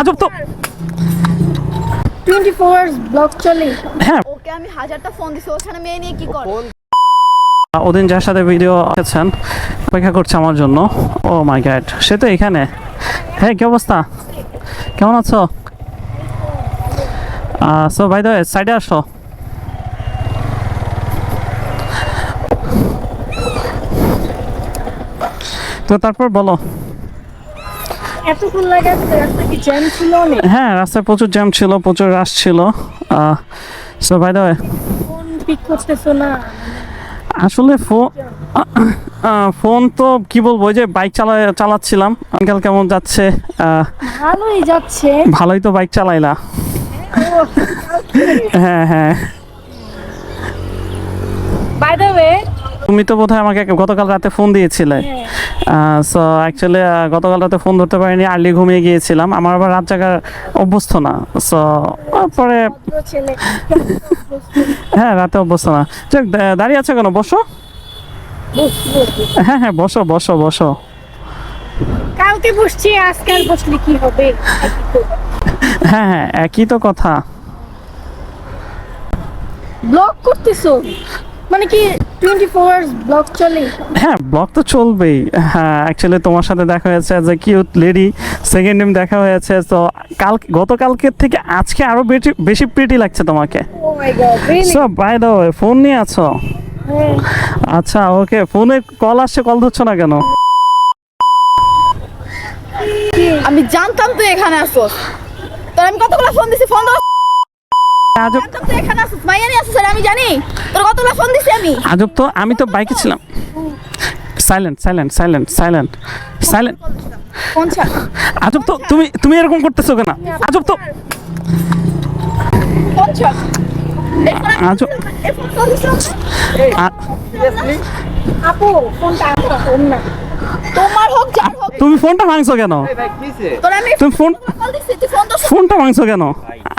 আজব তো। Twenty four blog চলে। হ্যাঁ। ওকে আমি হাজারটা ফোন দিছি ওখানে মেয়ে নিয়ে কি কর? ওদিন যার সাথে ভিডিও আছেন অপেক্ষা করছে আমার জন্য। ও মাই গ্যাড সে তো এখানে। হ্যাঁ কি অবস্থা? কেমন আছো? সো ভাই দা সাইডে আসো। তো তারপর বলো। এতক্ষণ লাগে রাস্তা কি জ্যাম ছিল অনেক? হ্যাঁ রাস্তায় প্রচুর জ্যাম ছিল প্রচুর রাশ ছিল। সো ভাই দা ফোন পিক করতেছো না? আসলে ফোন ফোন তো কি বলব ওই যে বাইক চালা চালাচ্ছিলাম। আঙ্কেল কেমন যাচ্ছে? আহ, ভালোই যাচ্ছে। ভালোই তো বাইক চালাইলা। হ্যাঁ হ্যাঁ বাই দ্য ওয়ে তুমি তো বোধহয় আমাকে গতকাল রাতে ফোন দিয়েছিলে। সো অ্যাকচুয়ালি গতকাল রাতে ফোন ধরতে পারিনি আর্লি ঘুমিয়ে গিয়েছিলাম। আমার আবার রাত জাগার অভ্যস্ত না। সো পরে হ্যাঁ রাতে অভ্যস্ত না। যাক, দাঁড়িয়ে আছে কেন? বসো। হ্যাঁ হ্যাঁ বসো বসো বসো। কালকে বসছি আজকে আর বসলে কি হবে? হ্যাঁ হ্যাঁ একই তো কথা। ব্লগ করতেছো? মানে কি হ্যাঁ ব্লগ তো চলবেই। হ্যাঁ অ্যাকচুয়ালি তোমার সাথে দেখা হয়েছে as a cute lady second time দেখা হয়েছে তো কাল গতকালকের থেকে আজকে আরও বেশি বেশি প্রিটি লাগছে তোমাকে। ও my god so by the way phone নিয়ে আছো? হ্যাঁ। আচ্ছা ওকে ফোনে কল আসছে কল ধরছো না কেন? আমি জানতাম তুই এখানে আসোস তোর আমি কতগুলো ফোন দিছি ফোন দাও। জানতাম তুই এখানে নিয়ে আসোস আর আমি জানি। তোর কতগুলো ফোন দিছি আমি? আজব তো আমি তো বাইকে ছিলাম। Silent silent silent silent silent আজব তো তুমি তুমি এরকম করতেছো কেন? আজব তো। আজব। আপু ফোনটা আপু ফোন না। তোমার হোক যার হোক। তুমি ফোনটা ভাঙছো কেন? তোর আমি তুমি ফোন ফোনটা ভাঙছো কেন?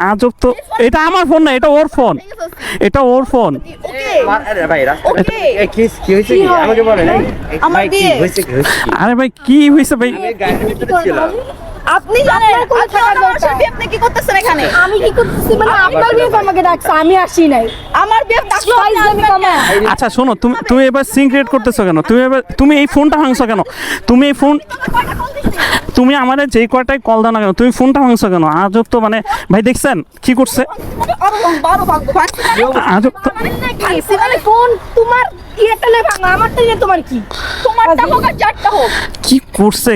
আজব তো এটা আমার ফোন না এটা ওর ফোন। এটা ওর ফোন। আরে ভাই কি কি হয়েছে ভাই, কি কি কি? কি আপনি জানেন আপনি আপনি কি করতেছেন এখানে? আমি কি করতেছি? মানে আপনার বিয়ে আমাকে ডাকছে আমি আসি নাই। আমার বিয়ে ডাকলো? আচ্ছা শোনো তুমি তুমি এবার সিং ক্রিয়েট করতেছো কেন? তুমি এবার তুমি এই ফোনটা ভাঙছো কেন? তুমি এই ফোন? তুমি আমাদের যেই কয়টাই কল দাও না কেন তুমি ফোনটা ভাঙছো কেন? আজব তো মানে ভাই দেখছেন? কি করছে? মানে? আজব তো মানে ফোন তোমার ইয়েটা লে ভাঙা আমারটা নিয়ে তোমার কি? তোমারটা হোক আর যারটা হোক। কি করছে?